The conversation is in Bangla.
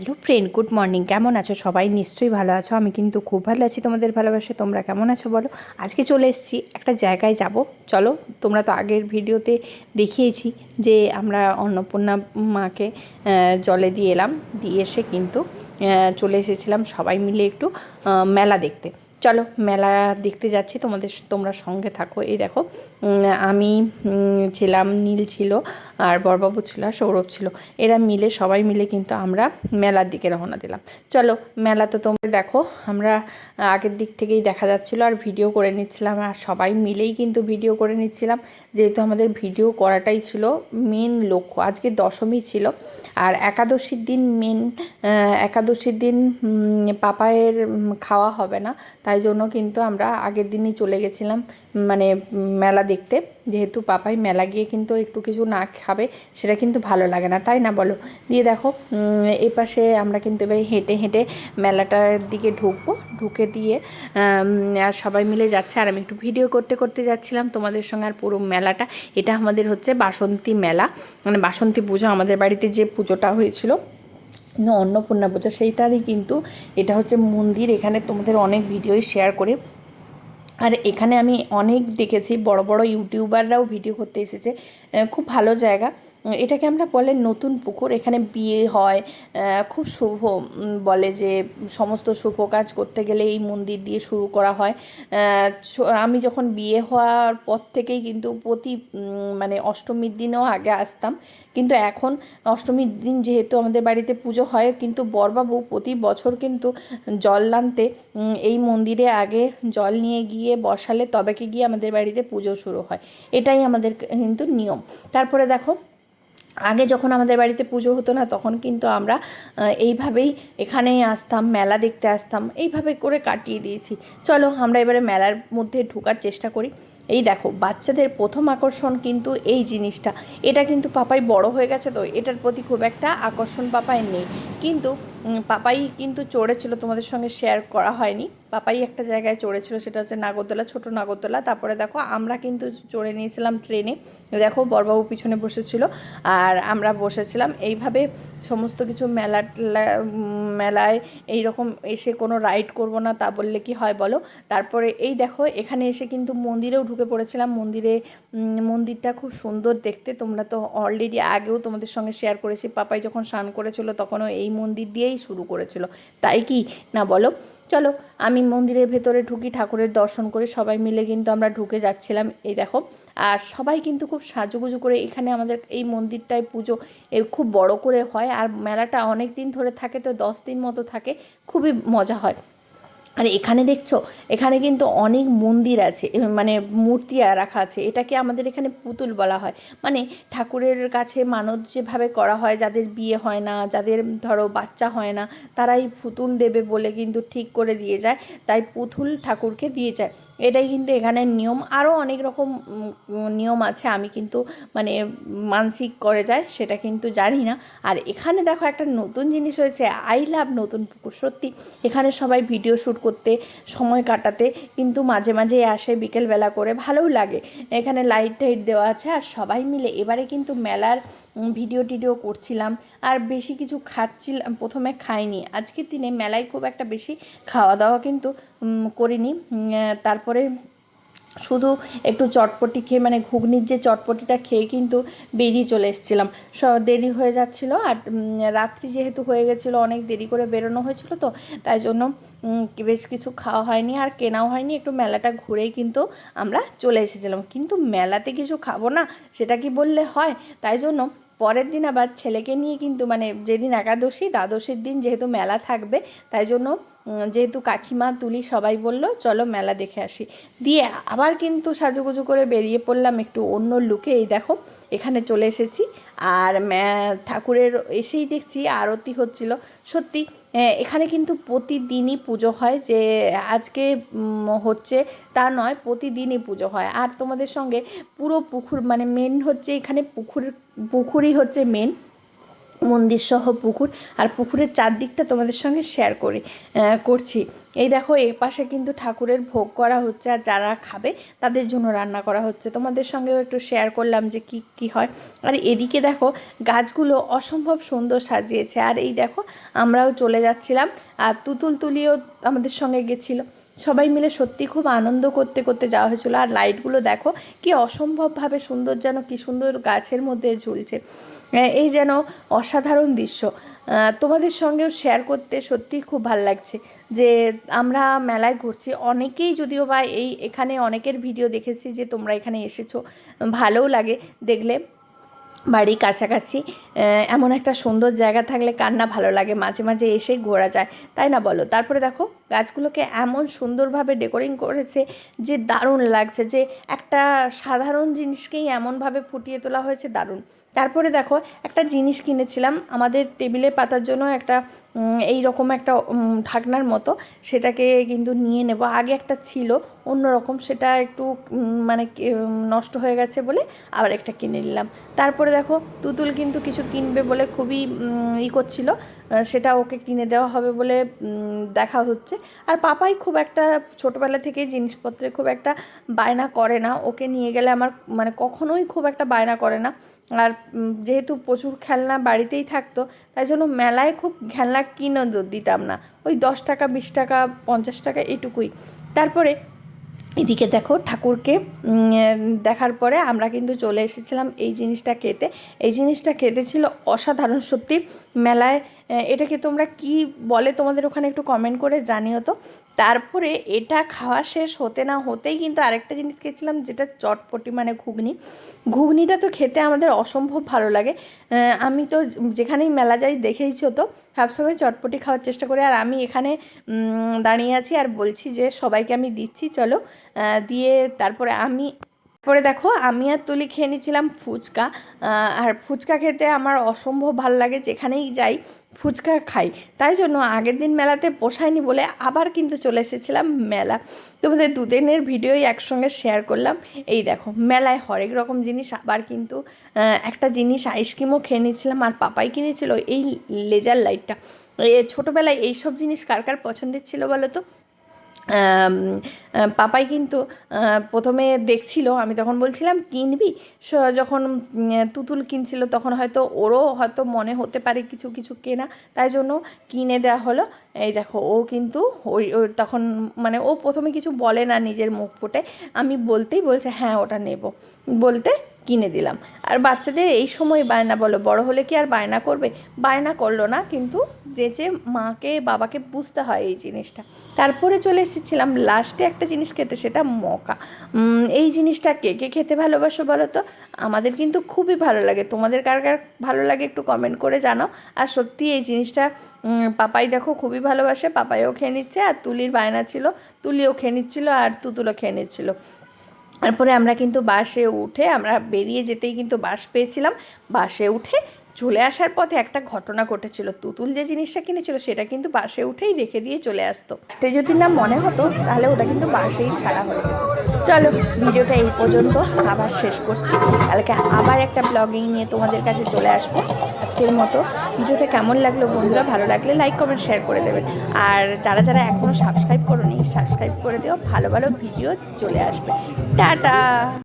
Hello friend, good morning. কেমন আছো? সবাই নিশ্চয়ই ভালো আছো। আমি কিন্তু খুব ভালো আছি। তোমাদের ভালোবাসে, তোমরা কেমন আছো বলো? আজকে চলে এসেছি একটা জায়গায় যাব। চলো, তোমরা তো আগের ভিডিওতে দেখিয়েছি যে আমরা অন্নপূর্ণা মাকে জলে দিয়ে এলাম। দিয়ে এসে কিন্তু চলে এসেছিলাম সবাই মিলে একটু মেলা দেখতে। চলো মেলা দেখতে যাচ্ছি, তোমাদের তোমরা সঙ্গে থাকো। এই দেখো আমি ছিলাম, নীল ছিল আর বরবাবু ছিল আর সৌরভ ছিল। এরা মিলে, সবাই মিলে কিন্তু আমরা মেলার দিকে রওনা দিলাম। চলো, মেলা তো তোমরা দেখো, আমরা আগের দিক থেকেই দেখা যাচ্ছিল আর ভিডিও করে নিচ্ছিলাম। আর সবাই মিলেই কিন্তু ভিডিও করে নিচ্ছিলাম। যেহেতু আমাদের ভিডিও করাটাই ছিল মেন লক্ষ্য, আজকে দশমী ছিল। আর একাদশীর দিন মেন একাদশীর দিন পাপায়ের খাওয়া হবে না। তাই জন্য কিন্তু আমরা আগের দিনই চলে গেছিলাম মানে মেলা দেখতে। যেহেতু পাপাই মেলা গিয়ে কিন্তু একটু কিছু না খাবে, সেটা কিন্তু ভালো লাগে না, তাই না বলো? দিয়ে দেখো এই পাশে আমরা কিন্তু এবার হেঁটে হেঁটে মেলাটার দিকে ঢুকবো। ঢুকে দিয়ে আর সবাই মিলে যাচ্ছে। আর আমি একটু ভিডিও করতে করতে যাচ্ছিলাম তোমাদের সঙ্গে আর পুরো মেলাটা। এটা আমাদের হচ্ছে বাসন্তী মেলা। মানে বাসন্তী পুজো আমাদের বাড়িতে যে পুজোটা হয়েছিল অন্নপূর্ণা পূজা, সেইটারই কিন্তু এটা হচ্ছে মন্দির। এখানে তোমাদের অনেক ভিডিওই শেয়ার করে। আর এখানে আমি অনেক দেখেছি, বড় বড় ইউটিউবাররাও ভিডিও করতে এসেছে। খুব ভালো জায়গা। এটাকে আমরা বলে নতুন পুকুর। এখানে বিয়ে হয় খুব শুভ বলে যে সমস্ত শুভ কাজ করতে গেলে এই মন্দির দিয়ে শুরু করা হয়। আমি যখন বিয়ে হওয়ার পর থেকেই কিন্তু প্রতি মানে অষ্টমীর দিনেও আগে আসতাম। কিন্তু এখন অষ্টমীর দিন যেহেতু আমাদের বাড়িতে পুজো হয়, কিন্তু বরবাবু প্রতি বছর কিন্তু জল আনতে এই মন্দিরে আগে জল নিয়ে গিয়ে বসালে তবেকে গিয়ে আমাদের বাড়িতে পুজো শুরু হয়। এটাই আমাদের কিন্তু নিয়ম। তারপরে দেখো আগে যখন আমাদের বাড়িতে পুজো হতো না, তখন কিন্তু আমরা এইভাবেই এখানেই আসতাম, মেলা দেখতে আসতাম, এইভাবে করে কাটিয়ে দিয়েছি। চলো আমরা এবারে মেলার মধ্যে ঢোকার চেষ্টা করি। এই দেখো, বাচ্চাদের প্রথম আকর্ষণ কিন্তু এই জিনিসটা। এটা কিন্তু পাপাই বড় হয়ে গেছে তো, এটার প্রতি খুব একটা আকর্ষণ পাপায় নেই। কিন্তু পাপাই কিন্তু চড়েছিল, তোমাদের সঙ্গে শেয়ার করা হয়নি। পাপাই একটা জায়গায় চড়েছিল, সেটা হচ্ছে নাগরদোলা, ছোট নাগরদোলা। তারপরে দেখো, আমরা কিন্তু চড়ে নিয়েছিলাম ট্রেনে দেখো, বরবাবু পিছনে বসেছিল, আর আমরা বসেছিলাম। এইভাবে সমস্ত কিছু মেলা মেলায় এই রকম এসে কোনো রাইড করব না, তা বললে কি হয় বলো? তারপরে এই দেখো, এখানে এসে কিন্তু মন্দিরেও ঢুকে পড়েছিলাম। মন্দিরে মন্দিরটা খুব সুন্দর দেখতে। তোমরা তো অলরেডি আগেও তোমাদের সঙ্গে শেয়ার করেছি। পাপাই যখন স্নান করেছিল, তখনও এই মন্দির দিয়েই শুরু করেছিল। তাই কি? না বলো। চলো, আমি মন্দিরের ভেতরে ঢুকি, ঠাকুরের দর্শন করে সবাই মিলে কিন্তু আমরা ঢুকে যাচ্ছিলাম। এই দেখো, আর সবাই কিন্তু খুব সাজুগুজু করে এখানে আমাদের এই মন্দিরটায় পুজো খুব বড় করে হয়। আর মেলাটা অনেক দিন ধরে থাকে, তো দশ দিন মতো থাকে। খুবই মজা হয়। আর এখানে দেখছ? এখানে কিন্তু অনেক মন্দির আছে মানে মূর্তি রাখা আছে। এটাকে আমাদের এখানে পুতুল বলা হয়। মানে ঠাকুরের কাছে মানত যেভাবে করা হয়, যাদের বিয়ে হয় না, যাদের ধরো বাচ্চা হয় না, তারাই পুতুল দেবে বলে কিন্তু ঠিক করে দিয়ে যায়। তাই পুতুল ঠাকুরকে দিয়ে যায়। এটাই কিন্তু এখানের নিয়ম। আরও অনেক রকম নিয়ম আছে, আমি কিন্তু মানে মানসিক করে যায় সেটা কিন্তু জানি না। আর এখানে দেখো একটা নতুন জিনিস হয়েছে, আই লাভ নতুন পুকুর। সত্যি, এখানে সবাই ভিডিও শ্যুট করতে, সময় কাটাতে কিন্তু মাঝে মাঝে আসে বিকেলবেলা করে, ভালোও লাগে। এখানে লাইট টাইট দেওয়া আছে, আর সবাই মিলে এবারে কিন্তু মেলার ভিডিও টিডিও করছিলাম আর বেশি কিছু খাচ্ছিলাম, প্রথমে খাইনি। আজকের দিনে মেলায় খুব একটা বেশি খাওয়া দাওয়া কিন্তু করিনি। তারপরে শুধু একটু চটপটি খেয়ে মানে ঘুগনির যে চটপটিটা খেয়ে কিন্তু বেরিয়ে চলে এসেছিলাম। দেরি হয়ে যাচ্ছিল আর রাত্রি যেহেতু হয়ে গেছিল, অনেক দেরি করে বেরোনো হয়েছিল তো, তাই জন্য বেশ কিছু খাওয়া হয়নি আর কেনাও হয়নি। একটু মেলাটা ঘুরেই কিন্তু আমরা চলে এসেছিলাম। কিন্তু মেলাতে কিছু খাব না, সেটা কি বললে হয়? তাই জন্য পরের দিন আবার ছেলেকে নিয়ে কিন্তু মানে যেদিন একাদশী, দ্বাদশীর দিন যেহেতু মেলা থাকবে, তাই জন্য যেহেতু কাকিমা, তুলি সবাই বলল, চলো মেলা দেখে আসি। দিয়ে আবার কিন্তু সাজুগুজু করে বেরিয়ে পড়লাম একটু অন্য লুকে, এই দেখো, এখানে চলে এসেছি। আর ঠাকুরের এসেই দেখছি, আরতি হচ্ছিল। সত্যি এখানে কিন্তু প্রতিদিনই পুজো হয় যে, আজকে হচ্ছে তা নয়, প্রতিদিনই পুজো হয়। আর তোমাদের সঙ্গে পুরো পুকুর মানে মেন হচ্ছে এখানে পুকুর, পুকুরই হচ্ছে মেন মন্দির সহ পুকুর আর পুকুরের চারদিকটা তোমাদের সঙ্গে শেয়ার করি করছি। এই দেখো, এ পাশে কিন্তু ঠাকুরের ভোগ করা হচ্ছে আর যারা খাবে তাদের জন্য রান্না করা হচ্ছে। তোমাদের সঙ্গেও একটু শেয়ার করলাম যে কি কি হয়। আর এদিকে দেখো, গাছগুলো অসম্ভব সুন্দর সাজিয়েছে। আর এই দেখো, আমরাও চলে যাচ্ছিলাম। আর তুতুল তুলিও আমাদের সঙ্গে গেছিল। সবাই মিলে সত্যি খুব আনন্দ করতে করতে যাওয়া হয়েছিল। আর লাইটগুলো দেখো, কি অসম্ভবভাবে সুন্দর যেন, কি সুন্দর গাছের মধ্যে ঝুলছে। এই যেন অসাধারণ দৃশ্য। তোমাদের সঙ্গেও শেয়ার করতে সত্যিই খুব ভালো লাগছে যে, আমরা মেলায় ঘুরছি। অনেকেই যদিও বা এই, এখানে অনেকের ভিডিও দেখেছি যে, তোমরা এখানে এসেছ। ভালোও লাগে দেখলে। বাড়ির কাছাকাছি এমন একটা সুন্দর জায়গা থাকলে কার না ভালো লাগে? মাঝে মাঝে এসে ঘোরা যায়। তাই না বলো? তারপরে দেখো গাছগুলোকে এমন সুন্দরভাবে ডেকোরিং করেছে যে দারুণ লাগছে, যে একটা সাধারণ জিনিসকেই এমনভাবে ফুটিয়ে তোলা হয়েছে দারুণ। তারপরে দেখো, একটা জিনিস কিনেছিলাম, আমাদের টেবিলে পাতার জন্য একটা এই রকম একটা ঢাকনার মতো, সেটাকে কিন্তু নিয়ে নেব। আগে একটা ছিল, অন্যরকম সেটা একটু মানে নষ্ট হয়ে গেছে বলে আবার একটা কিনে নিলাম। তারপরে দেখো, তুতুল কিন্তু কিছু কিনবে বলে খুবই ই করছিল সেটা ওকে কিনে দেওয়া হবে বলে দেখা হচ্ছে। আর পাপাই খুব একটা ছোটোবেলা থেকে জিনিসপত্রে খুব একটা বায়না করে না। ওকে নিয়ে গেলে আমার মানে কখনোই খুব একটা বায়না করে না। আর যেহেতু প্রচুর খেলনা বাড়িতেই থাকতো, তাই জন্য মেলায় খুব খেলনা কিনে দিতাম না। ওই দশ টাকা, বিশ টাকা, পঞ্চাশ টাকা এটুকুই। তারপরে এদিকে দেখো ঠাকুরকে দেখার পরে আমরা কিন্তু চলে এসেছিলাম এই জিনিসটা খেতে। এই জিনিসটা খেতে ছিল অসাধারণ সত্যি। মেলায় এটাকে তোমরা কি বলে তোমাদের ওখানে একটু কমেন্ট করে জানিও তো। তারপরে এটা খাওয়া শেষ হতে না হতেই কিন্তু আরেকটা জিনিস খেয়েছিলাম, যেটা চটপটি মানে ঘুগনি। ঘুগনিটা তো খেতে আমাদের অসম্ভব ভালো লাগে। আমি তো যেখানেই মেলা যাই দেখেইছো তো, সবসময় চটপটি খাওয়ার চেষ্টা করি। আর আমি এখানে দাঁড়িয়ে আছি আর বলছি যে সবাইকে আমি দিচ্ছি, চলো। দিয়ে তারপরে আমি পরে দেখো, আমি আর তুলি খেয়ে নিয়েছিলাম ফুচকা। আর ফুচকা খেতে আমার অসম্ভব ভালো লাগে, যেখানেই যাই ফুচকা খাই। তাই জন্য আগের দিন মেলাতে পোষায়নি বলে আবার কিন্তু চলে এসেছিলাম মেলা। তোমাদের দুদিনের ভিডিওই একসঙ্গে শেয়ার করলাম। এই দেখো, মেলায় হরেক রকম জিনিস, আবার কিন্তু একটা জিনিস আইসক্রিমও খেয়ে নিয়েছিলাম আর পাপাই কিনেছিল এই লেজার লাইটটা ছোটোবেলায় এইসব জিনিস কার কার পছন্দের ছিল বলো তো? পাপাই কিন্তু প্রথমে দেখছিল, আমি তখন বলছিলাম, কিনবি? যখন তুতুল কিনছিল, তখন হয়তো ওরও হয়তো মনে হতে পারে কিছু কিছু কেনা, তাই জন্য কিনে দেওয়া হলো। এই দেখো, ও কিন্তু ওই তখন মানে ও প্রথমে কিছু বলে না নিজের মুখ ফুটে। আমি বলতেই বলছে হ্যাঁ ওটা নেব। বলতে কিনে দিলাম। আর বাচ্চাদের এই সময় বায়না বলো, বড় হলে কি আর বায়না করবে? বায়না করল না, কিন্তু যে যে মাকে, বাবাকে বুঝতে হয় এই জিনিসটা। তারপরে চলে এসেছিলাম লাস্টে একটা জিনিস খেতে, সেটা মকা। এই জিনিসটা কে কে খেতে ভালোবাসো বলো তো? আমাদের কিন্তু খুবই ভালো লাগে। তোমাদের কার কার ভালো লাগে একটু কমেন্ট করে জানাও। আর সত্যি এই জিনিসটা পাপাই দেখো খুবই ভালোবাসে। পাপাইও খেয়ে নিচ্ছে, আর তুলির বায়না ছিল। তুলিও খেয়ে নিচ্ছিল, আর তুতুলও খেয়ে নিচ্ছিল। তারপরে আমরা কিন্তু বাসে উঠে আমরা বেরিয়ে যেতেই কিন্তু বাস পেয়েছিলাম। বাসে উঠে চলে আসার পথে একটা ঘটনা ঘটেছিল। তুতুল যে জিনিসটা কিনেছিল সেটা কিন্তু বাসে উঠেই রেখে দিয়ে চলে আসতো। সে যদি না মনে হতো, তাহলে ওটা কিন্তু বাসেই ছাড়া হয়ে যেত। চলো, ভিডিওটা এই পর্যন্ত আবার শেষ করছি। কালকে আবার একটা ব্লগিং নিয়ে তোমাদের কাছে চলে আসব। আজকের মতো। ভিডিওটা কেমন লাগল বন্ধুরা? ভালো লাগলে লাইক কমেন্ট শেয়ার করে দেবেন। আর যারা যারা এখনও সাবস্ক্রাইব করে দিও ভালো ভালো ভিডিও চলে আসবে। টাটা!